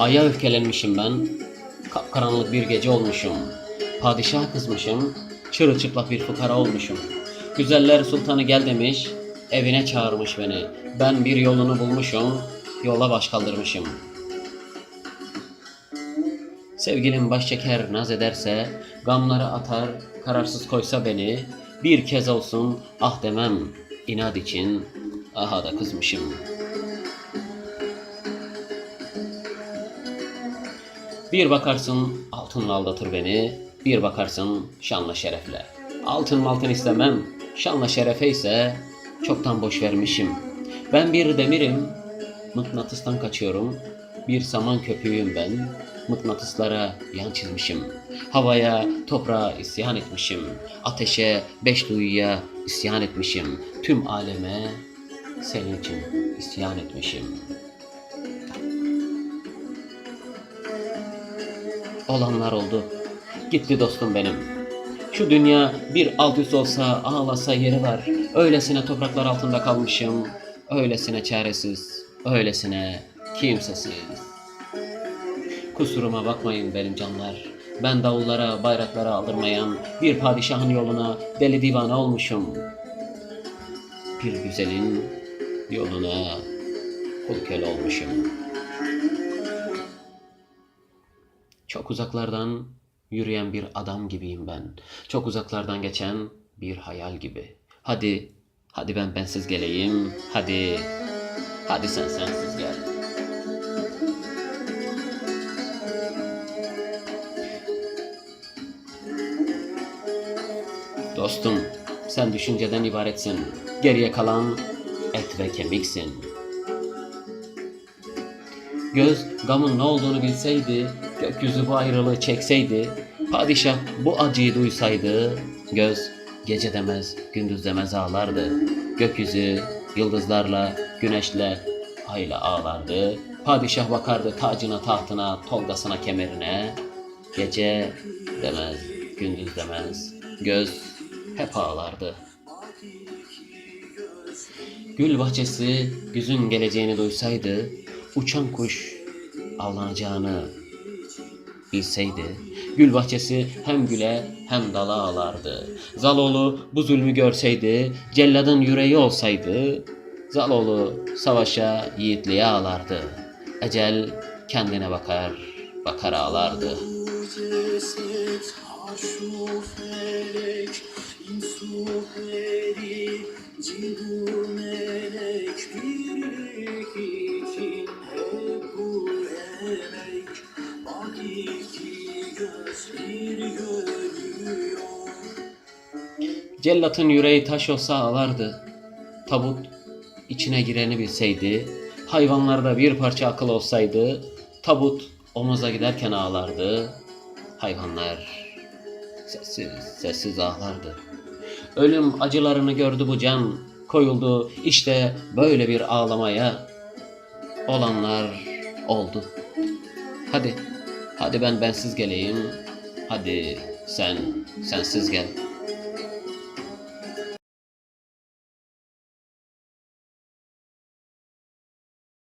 Aya öfkelenmişim ben. Kapkaranlık bir gece olmuşum. Padişah kızmışım. Çırılçıplak bir fukara olmuşum. Güzeller sultanı gel demiş. Evine çağırmış beni. Ben bir yolunu bulmuşum. Yola baş kaldırmışım. Sevgilim baş çeker naz ederse, gamları atar, kararsız koysa beni, bir kez olsun ah demem, inat için aha da kızmışım. Bir bakarsın altınla aldatır beni, bir bakarsın şanla şerefle. Altın maltın istemem, şanla şerefe ise çoktan boş vermişim. Ben bir demirim, mıknatıstan kaçıyorum, bir saman köpüğüyüm ben, mıknatıslara yan çizmişim. Havaya, toprağa isyan etmişim. Ateşe, beş duyuya isyan etmişim. Tüm aleme senin için isyan etmişim. Olanlar oldu. Gitti dostum benim. Şu dünya bir alt üst olsa ağlasa yeri var. Öylesine topraklar altında kalmışım. Öylesine çaresiz, öylesine kimsesiz. Kusuruma bakmayın benim canlar. Ben davullara, bayraklara aldırmayan bir padişahın yoluna deli divane olmuşum. Bir güzelin yoluna kul köle olmuşum. Çok uzaklardan yürüyen bir adam gibiyim ben. Çok uzaklardan geçen bir hayal gibi. Hadi, hadi ben bensiz geleyim. Hadi, hadi sen sensiz gel. Dostum, sen düşünceden ibaretsin. Geriye kalan et ve kemiksin. Göz gamın ne olduğunu bilseydi, gökyüzü bu ayrılığı çekseydi, padişah bu acıyı duysaydı, göz gece demez, gündüz demez ağlardı. Gökyüzü yıldızlarla, güneşle, ayla ağlardı. Padişah bakardı tacına, tahtına, tolgasına, kemerine. Gece demez, gündüz demez, göz hep ağlardı. Gül bahçesi güzün geleceğini duysaydı, uçan kuş avlanacağını bilseydi, gül bahçesi hem güle hem dala ağlardı. Zaloğlu bu zulmü görseydi, celladın yüreği olsaydı, Zaloğlu savaşa yiğitliğe ağlardı. Ecel kendine bakar, bakar ağlardı. Cellatın yüreği taş olsa ağlardı. Tabut içine gireni bilseydi, hayvanlarda bir parça akıl olsaydı, tabut omuza giderken ağlardı. Hayvanlar sessiz sessiz ağlardı. Ölüm acılarını gördü bu can, koyuldu işte böyle bir ağlamaya. Olanlar oldu. Hadi, hadi ben bensiz geleyim. Hadi sen sensiz gel.